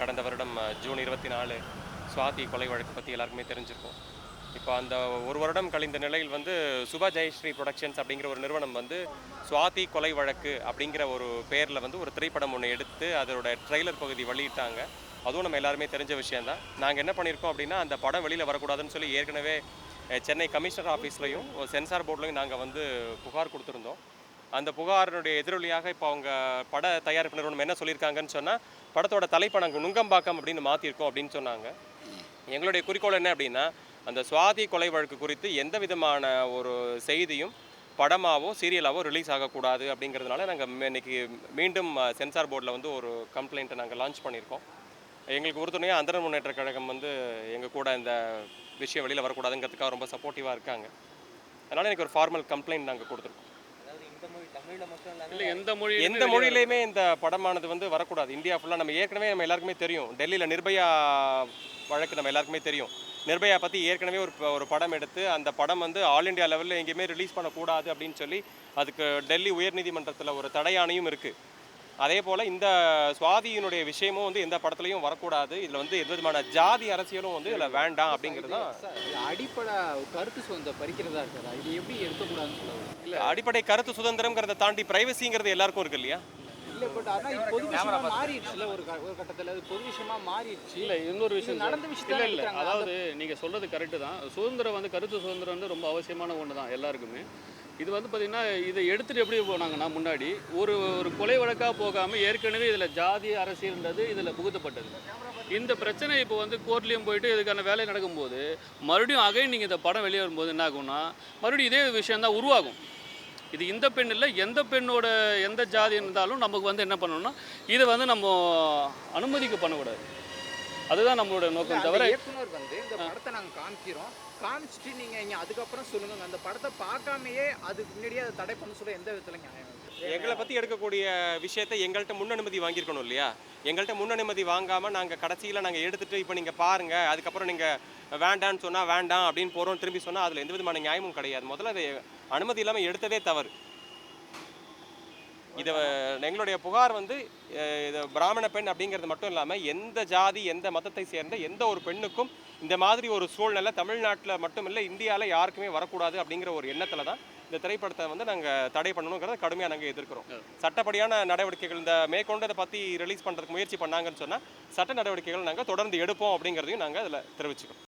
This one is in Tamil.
கடந்த வருடம் ஜூன் இருபத்தி நாலு சுவாதி கொலை வழக்கு பற்றி எல்லாருக்குமே தெரிஞ்சிருக்கும். இப்போ அந்த ஒரு வருடம் கழிந்த நிலையில் வந்து சுபா ஜெயஸ்ரீ ப்ரொடக்ஷன்ஸ் அப்படிங்கிற ஒரு நிறுவனம் வந்து சுவாதி கொலை வழக்கு அப்படிங்கிற ஒரு பேரில் வந்து ஒரு திரைப்படம் ஒன்று எடுத்து அதோட ட்ரெய்லர் பகுதி வெளியிட்டாங்க. அதுவும் நம்ம எல்லாருமே தெரிஞ்ச விஷயம்தான் நாங்கள் என்ன பண்ணியிருக்கோம் அப்படின்னா அந்த படம் வெளியில் வரக்கூடாதுன்னு சொல்லி ஏற்கனவே சென்னை கமிஷனர் ஆஃபீஸ்லையும் சென்சார் போர்ட்லையும் நாங்கள் வந்து புகார் கொடுத்துருந்தோம். அந்த புகாரினுடைய எதிரொலியாக இப்போ அவங்க பட தயாரிப்பு நிறுவனம் என்ன சொல்லியிருக்காங்கன்னு சொன்னால் படத்தோட தலைப்பை நாங்கள் நுங்கம்பாக்கம் அப்படின்னு மாற்றிருக்கோம் அப்படின்னு சொன்னாங்க. எங்களுடைய குறிக்கோள் என்ன அப்படின்னா அந்த சுவாதி கொலை வழக்கு குறித்து எந்த விதமான ஒரு செய்தியும் படமாவோ சீரியலாவோ ரிலீஸ் ஆகக்கூடாது அப்படிங்கிறதுனால நாங்கள் இன்னைக்கு மீண்டும் சென்சார் போர்டில் வந்து ஒரு கம்ப்ளைண்ட்டை நாங்கள் லான்ச் பண்ணியிருக்கோம். எங்களுக்கு உறுதுணையாக அந்தரன் முன்னேற்ற கழகம் வந்து எங்கள் கூட இந்த விஷயம் வெளியில் வரக்கூடாதுங்கிறதுக்காக ரொம்ப சப்போர்ட்டிவாக இருக்காங்க. அதனால் எனக்கு ஒரு ஃபார்மல் கம்ப்ளைண்ட் நாங்கள் கொடுத்துருக்கோம். எந்த மொழி எந்த மொழியிலையுமே இந்த படமானது வந்து வரக்கூடாது. இந்தியா ஃபுல்லாக நம்ம ஏற்கனவே நம்ம எல்லாருக்குமே தெரியும். டெல்லியில் நிர்பயா வழக்கு நம்ம எல்லாருக்குமே தெரியும். நிர்பயா பற்றி ஏற்கனவே ஒரு ஒரு படம் எடுத்து அந்த படம் வந்து ஆல் இந்தியா லெவலில் எங்கேயுமே ரிலீஸ் பண்ணக்கூடாது அப்படின்னு சொல்லி அதுக்கு டெல்லி உயர்நீதிமன்றத்தில் ஒரு தடையாணையும் இருக்குது அதே போல் இந்த சுவாதியினுடைய விஷயமும் வந்து எந்த படத்துலையும் வரக்கூடாது. இதில் வந்து எந்த விதமான ஜாதி அரசியலும் வந்து இதில் வேண்டாம் அப்படிங்கிறது தான். அடிப்படை கருத்து சுதந்திரம் பறிக்கிறதா இருக்காதா? இது எப்படி எடுக்கக்கூடாதுன்னு? இல்லை அடிப்படை கருத்து சுதந்திரம்ங்கிறத தாண்டி பிரைவசிங்கிறது எல்லாருக்கும் இருக்கு இல்லையா? இல்ல பட் இது பொது விஷயமா மாறிடுச்சுல ஒரு ஒரு கட்டத்துல அது பொது விஷயமா மாறிடுச்சு. இல்லை இன்னொரு விஷயம் நடந்த. விஷயத்தை இல்லை இல்லை. அதாவது நீங்கள் சொல்கிறது கரெக்டு தான். சுதந்திரம் வந்து கருத்து சுதந்திரம் வந்து ரொம்ப அவசியமான ஒன்று தான் எல்லாருக்குமே. இது வந்து பார்த்திங்கன்னா இதை எடுத்துகிட்டு எப்படி போனாங்கன்னா முன்னாடி ஒரு ஒரு கொலை வழக்காக போகாமல் ஏற்கனவே இதில் ஜாதி அரசியல்ன்றது இதில் புகுத்தப்பட்டது. இந்த பிரச்சனை இப்போ வந்து கோர்ட்லேயும் போயிட்டு இதுக்கான வேலை நடக்கும்போது மறுபடியும் அகைன் நீங்கள் இந்த படம் வெளியே வரும்போது என்ன ஆகும்னா மறுபடியும் இதே விஷயம் தான் உருவாகும். இது இந்த பெண் இல்லை எந்த பெண்ணோட எந்த ஜாதி இருந்தாலும் நமக்கு வந்து என்ன பண்ணணும்னா இதை வந்து நம்ம அனுமதிக்க பண்ணக்கூடாது. அதுதான் நம்மளோட நோக்கம் தவிர இயக்குனர் வந்து இந்த படத்தை நாங்க காமிக்கிறோம். காமிச்சிட்டு நீங்க இங்க அதுக்கப்புறம் சொல்லுங்க. அந்த படத்தை பார்க்காமயே அதுக்கு முன்னாடியே அதை தடை பண்ண சொல்ல எந்த விதத்துல நியாயம்? எங்களை பற்றி எடுக்கக்கூடிய விஷயத்தை எங்கள்கிட்ட முன் அனுமதி வாங்கியிருக்கணும் இல்லையா? எங்கள்கிட்ட முன் அனுமதி வாங்காமல் நாங்கள் கடைசியில் நாங்கள் எடுத்துகிட்டு இப்போ நீங்கள் பாருங்கள் அதுக்கப்புறம் நீங்கள் வேண்டான்னு சொன்னால் வேண்டாம் அப்படின்னு போகிறோம் திரும்பி சொன்னால் அதில் எந்த விதமான நியாயமும் கிடையாது. முதல்ல அதை அனுமதி இல்லாமல் எடுத்ததே தவறு. இதை எங்களுடைய புகார் வந்து இது பிராமண பெண் அப்படிங்கிறது மட்டும் இல்லாமல் எந்த ஜாதி எந்த மதத்தை சேர்ந்த எந்த ஒரு பெண்ணுக்கும் இந்த மாதிரி ஒரு சூழ்நிலை தமிழ்நாட்டில் மட்டும் இல்லை இந்தியாவில் யாருக்குமே வரக்கூடாது அப்படிங்கிற ஒரு எண்ணத்தில் தான் இந்த திரைப்படத்தை வந்து நாங்கள் தடை பண்ணணுங்கிறத கடுமையாக நாங்கள் எதிர்க்கிறோம். சட்டப்படியான நடவடிக்கைகள் இந்த மேற்கொண்டு இதை பற்றி ரிலீஸ் பண்ணுறதுக்கு முயற்சி பண்ணாங்கன்னு சொன்னால் சட்ட நடவடிக்கைகள் நாங்கள் தொடர்ந்து எடுப்போம் அப்படிங்கிறதையும் நாங்கள் அதில் தெரிவிச்சுக்கிறோம்.